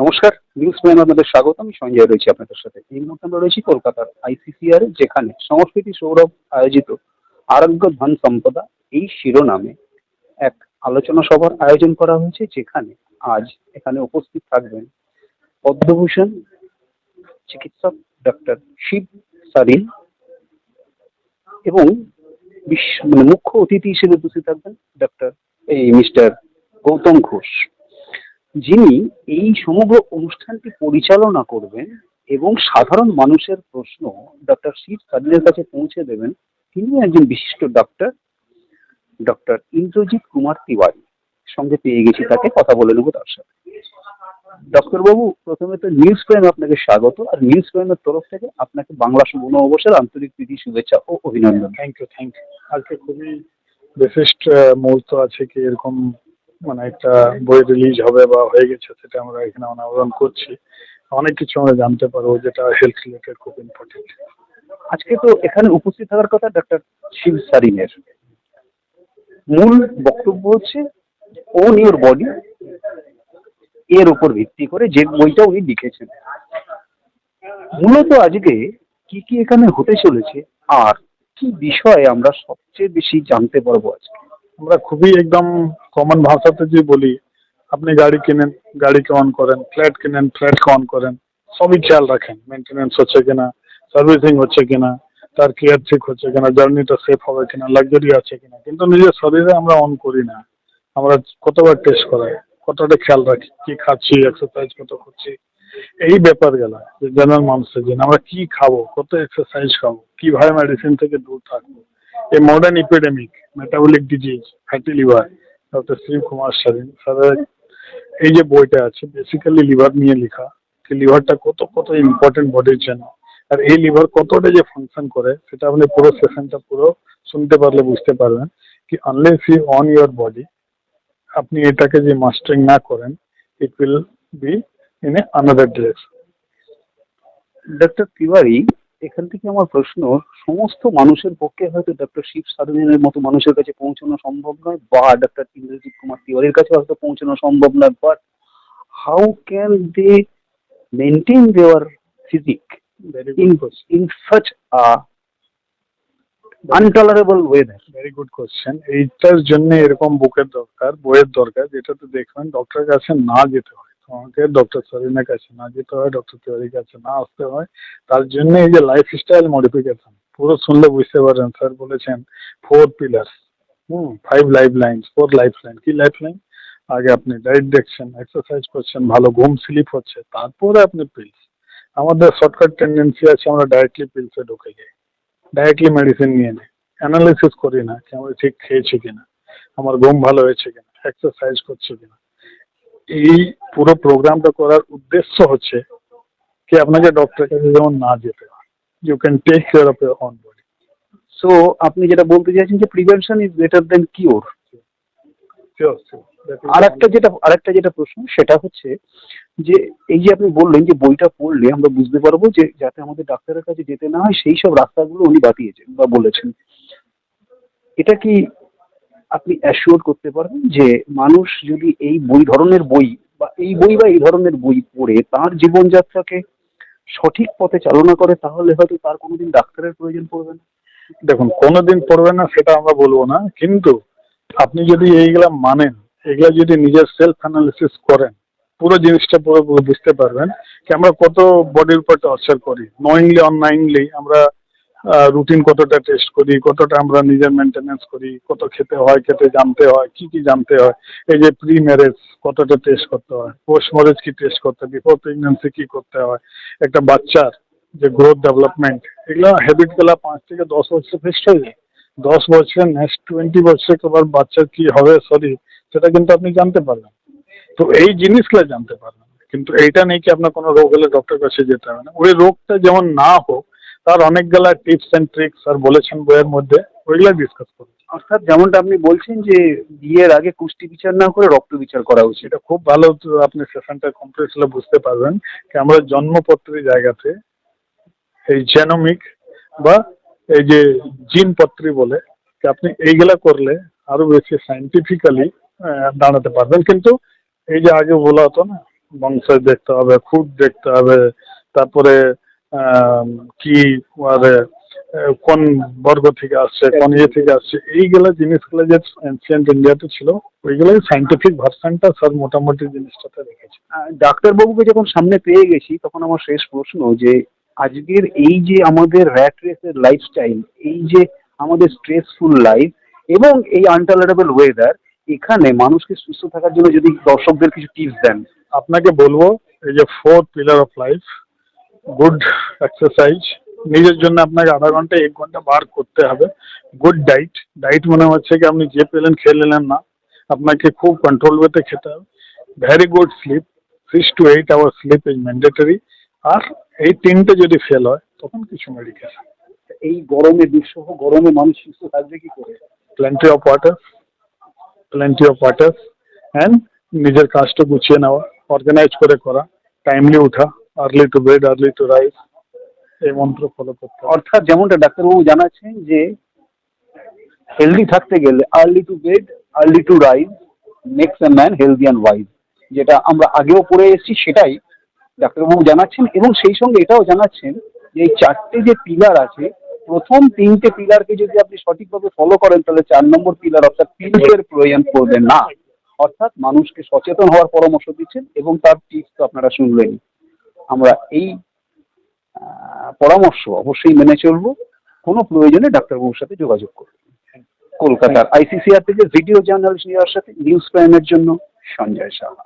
নমস্কার news prime আপনাদের স্বাগত। আমি সঞ্জয় রয়েছি আপনাদের সাথে। এই মুহূর্তে আমরা রয়েছি কলকাতার আইসিসিআর, যেখানে সংস্কৃতি সৌরভ আয়োজিত আরোগ্য ধন সম্পদা, এই শিরোনামে এক আলোচনা সভার আয়োজন করা হয়েছে, যেখানে আজ এখানে উপস্থিত থাকবেন পদ্মভূষণ চিকিৎসক ডক্টর শিব সারিন এবং বিশ্ব মানে মুখ্য অতিথি হিসেবে উপস্থিত থাকবেন ডক্টর এই মিস্টার গৌতম ঘোষ। যিনি এই সমগ্র অনুষ্ঠানটি পরিচালনা করবেন এবং সাধারণ মানুষের প্রশ্ন ডক্টর শিব সাদিনের কাছে পৌঁছে দেবেন, তিনি একজন বিশিষ্ট ডক্টর ডক্টর ইন্দ্রজিৎ কুমার তিওয়ারি। সঙ্গে পেয়ে গেছি তাকে, কথা বলে নেব তার সাথে। ডক্টর বাবু প্রথমে তো নিউজ প্রাইম আপনাকে স্বাগত, আর নিউজ প্রাইমের তরফ থেকে আপনাকে বাংলা শুভ নববর্ষের আন্তরিক প্রীতি, শুভেচ্ছা ও অভিনন্দন। থ্যাংক ইউ থ্যাংক ইউ আজকে খুবই বিশিষ্ট মুহূর্ত আছে কি এরকম মানে একটা বই রিলিজ হবে বা হয়ে গেছে সেটা আমরা এখানে অনাবরণ করছি। অনেক কিছু আমরা জানতে পারব যেটা হেলথ রিলেটেড খুব ইম্পর্টেন্ট আজকে তো এখানে উপস্থিত থাকার কথা ডক্টর শিব সারিনের। মূল বক্তব্য হচ্ছে ওন ইউর বডি এর উপর ভিত্তি করে যে বইটা উনি লিখেছেন। মূলত আজকে কি কি এখানে হতে চলেছে আর কি বিষয়ে আমরা সবচেয়ে বেশি জানতে পারব আজকে? আমরা খুবই একদম কমন ভাষাতে যে বলি, আপনি গাড়ি কিনেন, গাড়িকে অন করেন ফ্ল্যাট কিনেন ফ্ল্যাটকে অন করেন, সবই খেয়াল রাখেন মেনটেনেন্স হচ্ছে কিনা সার্ভিসিং হচ্ছে কিনা, তার কেয়ার ঠিক হচ্ছে কিনা জার্নিটা সেফ হবে কিনা লাক্সারি আছে কিনা, কিন্তু নিজের শরীরে আমরা অন করি না। আমরা কতবার টেস্ট করাই, কতটা খেয়াল রাখি, কি খাচ্ছি এক্সারসাইজ কত করছি, এই ব্যাপার গেল যে জেনারেল মানুষের জন্য, আমরা কি খাব, কত এক্সারসাইজ খাব, কীভাবে মেডিসিন থেকে দূর থাকব, এই modern epidemic metabolic disease fatty liver doctor Shri Kumar Sarin স্যারের এই যে বইটা আছে বেসিক্যালি লিভার নিয়ে লেখা। যে লিভারটা কত কত ইম্পর্টেন্ট বডির জন্য। আর এই লিভার কতটা যে ফাংশন করে, সেটা আপনি পুরো সেশনটা পুরো শুনতে পারলে বুঝতে পারবেন কি unless you on your body আপনি এটাকে যে মাস্টারিং না করেন it will be in a another direction doctor Tiwari এখান থেকে আমার প্রশ্ন সমস্ত মানুষের পক্ষে হয়তো ডক্টর শিব সাধনের মতো মানুষের কাছে পৌঁছানো সম্ভব নয় বা ডক্টর ইন্দ্রজিৎ কুমার তিওয়ারির কাছে হয়তো পৌঁছানো সম্ভব নয় but how can they maintain their physique in such a untolerable weather? Very good question এইটার জন্য এরকম বুকের দরকার বইয়ের দরকার যেটাতে দেখবেন ডক্টরের কাছে না যেতে হয়। তোমাকে ডক্টর সরিনের কাছে না যেতে হয় ডক্টর তিওয়ারির কাছে না আসতে হয়। তার জন্য এই যে লাইফ স্টাইল মডিফিকেশন পুরো শুনলে বুঝতে পারবেন স্যার বলেছেন four pillars hmm five life line four life line কি লাইফ লাইন আগে আপনি ডায়েট দেখছেন এক্সারসাইজ করছেন, ভালো ঘুম স্লিপ হচ্ছে, তারপরে আপনি পিলস আমাদের শর্টকাট টেন্ডেন্সি আছে, আমরা ডাইরেক্টলি পিলসে ঢুকে যাই। ডাইরেক্টলি মেডিসিন নিয়ে নিই। অ্যানালিসিস করি না, কি আমি ঠিক খেয়েছি কিনা, আমার ঘুম ভালো হয়েছে কিনা এক্সারসাইজ করছে কিনা। এই পুরো প্রোগ্রামটা করার উদ্দেশ্য হচ্ছে কি আপনাকে ডক্টরের কাছে যেমন না যেতে হয়। You can take care of your own body so আপনি যেটা বলতে চাইছেন যে prevention is better than cure sure sure আর যেটা আরেকটা যেটা প্রশ্ন সেটা হচ্ছে যে এই যে আপনি বললেন যে বইটা পড়লে আমরা বুঝতে পারব যে যাতে আমাদের ডাক্তারের কাছে যেতে না হয় সেই সব রাস্তাগুলো উনি বাতিয়েছেন বা বলেছেন। এটা কি আপনি অ্যাসিওর করতে পারবেন যে মানুষ যদি এই বই ধরনের বই বা এই বই বা এই ধরনের বই পড়ে তার জীবনযাত্রাকে সঠিক পথে চালনা করে, তাহলে হয়তো তার কোনোদিন ডাক্তারের প্রয়োজন পড়বে না। দেখুন, কোনোদিন পড়বে না, সেটা আমরা বলব না। কিন্তু আপনি যদি এইগুলা মানেন এগুলা যদি নিজের সেলফ অ্যানালিসিস করেন, পুরো জিনিসটা পুরো বুঝতে পারবেন কি আমরা কত বডির উপর টর্চার করি। নয়িংলি অননাইংলি আমরা রুটিন কতটা টেস্ট করি, কতটা আমরা নিজের মেনটেনেন্স করি, কত খেতে হয়, খেতে জানতে হয়, কি কি জানতে হয়, এই যে প্রি ম্যারেজ কতটা টেস্ট করতে হয় পোস্ট ম্যারেজ কি টেস্ট করতে হয় বিফোর প্রেগনেন্সি কি করতে হয়, একটা বাচ্চার যে গ্রোথ ডেভেলপমেন্ট এগুলো হ্যাবিটগুলা পাঁচ থেকে দশ বছর ফেস্ট হয়ে যায়। দশ বছর নেক্সট টোয়েন্টি বছর আবার বাচ্চার কি হবে সরি সেটা কিন্তু আপনি জানতে পারবেন। তো এই জিনিসগুলো জানতে পারবেন। কিন্তু এইটা নেই কি আপনার কোনো রোগ হলে ডক্টর কাছে যেতে হবে না। ওই রোগটা যেমন না হোক তার অনেকগুলা টিপস অ্যান্ড ট্রিক্স আর বলেছেন বইয়ের মধ্যে ওইগুলো ডিসকাস করুন অর্থাৎ যেমনটা আপনি বলছেন যে বিয়ের আগে কুষ্টি বিচার না করে রক্ত বিচার করা উচিত। এটা খুব ভালো আপনি সেশনটা কমপ্লিট হলে বুঝতে পারবেন যে আমরা জন্মপত্রের জায়গাতে এই জেনোমিক বা এই যে জিনপত্রী বলে আপনি এইগুলা করলে আরও বেশি সাইন্টিফিক্যালি দাঁড়াতে পারবেন। কিন্তু এই যে আগে বলা হতো না বংশ দেখতে হবে খুদ দেখতে হবে তারপরে কি আহ, কোন বর্গ থেকে আসছে কোন ইয়ে থেকে আসছে এইগুলো জিনিসগুলো যে এনসিয়েন্ট ইন্ডিয়াতে ছিল ওইগুলো সাইন্টিফিক ভার্সনটা স্যার মোটামুটি জিনিসটাতে রেখেছে ডাক্তারবাবুকে যখন সামনে পেয়ে গেছি তখন আমার শেষ প্রশ্ন যে আজকের এই যে আমাদের র্যাট রেসের লাইফস্টাইল এই যে আমাদের স্ট্রেসফুল লাইফ এবং এই আনটলারেবল ওয়েদার এখানে মানুষকে সুস্থ থাকার জন্য যদি দর্শকদের কিছু টিপস দেন। আপনাকে বলব এই যে four pillar of life good exercise নিজের জন্য আপনাকে আধা ঘণ্টা এক ঘণ্টা বার করতে হবে। গুড ডাইট ডাইট মনে হচ্ছে কি আপনি যে পেলেন খেয়ে নিলেন না। আপনাকে খুব কন্ট্রোল ওয়েতে খেতে হবে। Very good sleep six to eight hour sleep is mandatory আর এই তিনটে যদি ফেল হয় তখন কিছু মেডিকেল এই গরমে দুঃসহ গরমে মানুষ সুস্থ থাকবে কি করে? Plenty of water plenty of water and নিজের কাজটা গুছিয়ে নেওয়া অর্গানাইজ করে করা টাইমলি উঠা। Early to bed early to rise এই মন্ত্র ফলো করতে অর্থাৎ যেমনটা ডাক্তারবাবু জানাচ্ছেন যে হেলদি থাকতে গেলে early to bed early to rise makes a man healthy and wise যেটা আমরা আগেও পড়ে এসেছি, সেটাই ডাক্তারবাবু জানাচ্ছেন এবং সেই সঙ্গে এটাও জানাচ্ছেন যে এই চারটে যে পিলার আছে, প্রথম তিনটে পিলারকে যদি আপনি সঠিকভাবে ফলো করেন, তাহলে চার নম্বর পিলার অর্থাৎ পিলসের প্রয়োজন পড়বে না। অর্থাৎ মানুষকে সচেতন হওয়ার পরামর্শ দিচ্ছেন এবং তার টিপস তো আপনারা শুনলেন আমরা এই পরামর্শ অবশ্যই মেনে চলবো। কোনো প্রয়োজনে ডাক্তারবাবুর সাথে যোগাযোগ করব কলকাতার আইসিসিআর থেকে ভিডিও জার্নালিস্ট নেওয়ার সাথে নিউজ প্রাইমের জন্য সঞ্জয় সাহা।